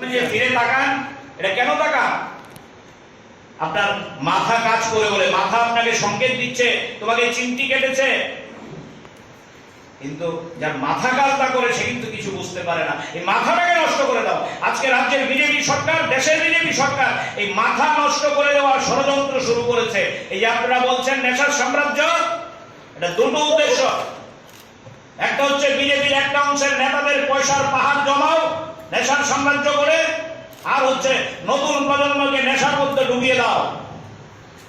ফিরে তাকান, এটা কেন তাকান? আপনার মাথা কাজ করে বলে, মাথা আপনাকে সংকেত দিচ্ছে, তোমাকে চিমটি কেটেছে। কিন্তু যার মাথা করে, সে কিন্তু কিছু বুঝতে পারে না। এই মাথাটাকে নষ্ট করে দাও। আজকে রাজ্যের বিজেপি সরকার, দেশের বিজেপি সরকার, এই মাথা নষ্ট করে দেওয়ার ষড়যন্ত্র শুরু করেছে। এই যে আপনারা বলছেন নেশার সাম্রাজ্য, এটা দুটো উদ্দেশ্য। একটা হচ্ছে বিজেপির একটা অংশের নেতাদের পয়সার পাহাড় জমাও নেশার সাম্রাজ্য করে, আর হচ্ছে নতুন প্রজন্মকে নেশার মধ্যে ডুবিয়ে দাও।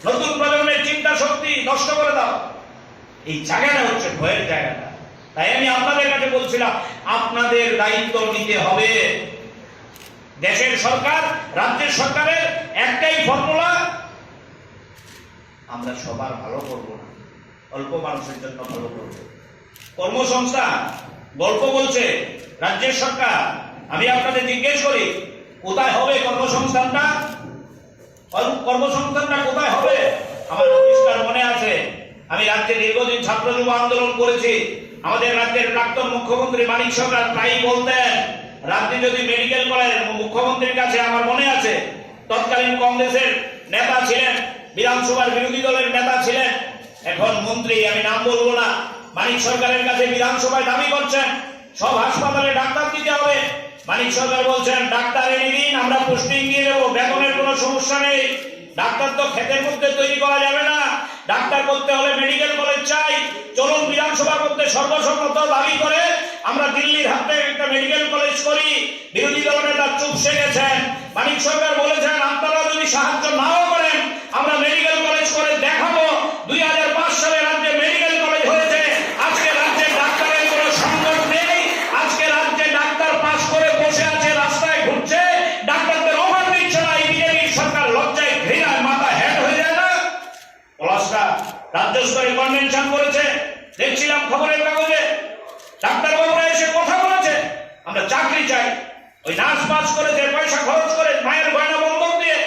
নতুন প্রজন্মের চিন্তা শক্তি নষ্ট করে দাও। এই জায়গাটা হচ্ছে ভয়ের জায়গাটা। তাই আমি আপনাদের কাছে বলছিলাম, আপনাদের দায়িত্ব নিতে হবে। দেশের সরকার, রাজ্যের সরকারের একটাই ফর্মুলা আমরা সবার ভালো করব না। অল্প মানুষের জন্য ভালো করব। কর্মসংস্থান, গল্প বলছে, রাজ্যের সরকার আমি আপনাদের জিজ্ঞেস করি, কোথায় হবে কর্মসংস্থানটা? কর্ম- কর্মসংস্থানটা কোথায় হবে? আমার পরিষ্কার মনে আছে। আমি রাজ্যে দীর্ঘদিন ছাত্র যুব আন্দোলন করেছি। আমাদের রাজ্যের প্রাক্তন মুখ্যমন্ত্রী মানিক সরকার তাই বলতেন রাজ্যে যদি মেডিকেল কলেজ মুখ্যমন্ত্রীর কাছে আমার মনে আছে। তৎকালীন কংগ্রেসের নেতা ছিলেন, বিধানসভার বিরোধী দলের নেতা ছিলেন। এখন মন্ত্রী, আমি নাম বলব না। মানিক সরকারের কাছে বিধানসভায় দাবি করছেন, সব হাসপাতালে ডাক্তার দিতে হবে। মানিক সরকার বলছেন, ডাক্তার এনে দিন, আমরা পোস্টিং দিয়ে দেবো, বেতনের কোনো সমস্যা নেই। ডাক্তার তো খেতের মধ্যে তৈরি করা যাবে না। ডাক্তার করতে হলে মেডিকেল কলেজ চাই। চলুন বিধানসভা করতে সর্বসম্মত দাবি করে আমরা দিল্লির হাতে একটা মেডিকেল কলেজ করি। বিরোধী দল নেতা চুপ গেছেন মানিক সরকার বলেছেন, আপনারা যদি সাহায্য নাও রাজ্য স্তরে কনভেনশন করেছে। দেখছিলাম খবরের কাগজে। ডাক্তারবাবুরা এসে কথা বলেছে। আমরা চাকরি চাই। ওই নার্স পাস করেছে পয়সা খরচ করে মায়ের গয়না বন্ধক দিয়ে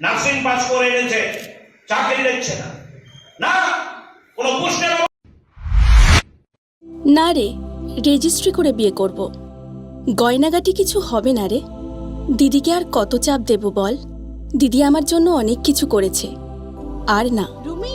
নার্সিং পাস করে এনেছে চাকরি দিচ্ছে না। না কোনো পুষ্টের না রে রেজিস্ট্রি করে বিয়ে করব। গয়নাগাটি কিছু হবে না রে। দিদিকে আর কত চাপ দেব বল? দিদি আমার জন্য অনেক কিছু করেছে। আর না। রুমি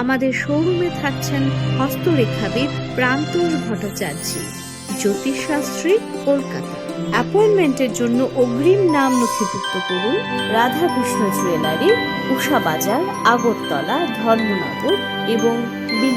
আমাদের শোরুমে থাকছেন হস্তরেখাবিদ প্রান্তোষ ভট্টাচার্য, জ্যোতিষশাস্ত্রী কলকাতা। অ্যাপয়েন্টমেন্টের জন্য অগ্রিম নাম নথিভুক্ত করুন রাধাকৃষ্ণ জুয়েলারি উষা বাজার, আগরতলা, ধর্মনগর এবং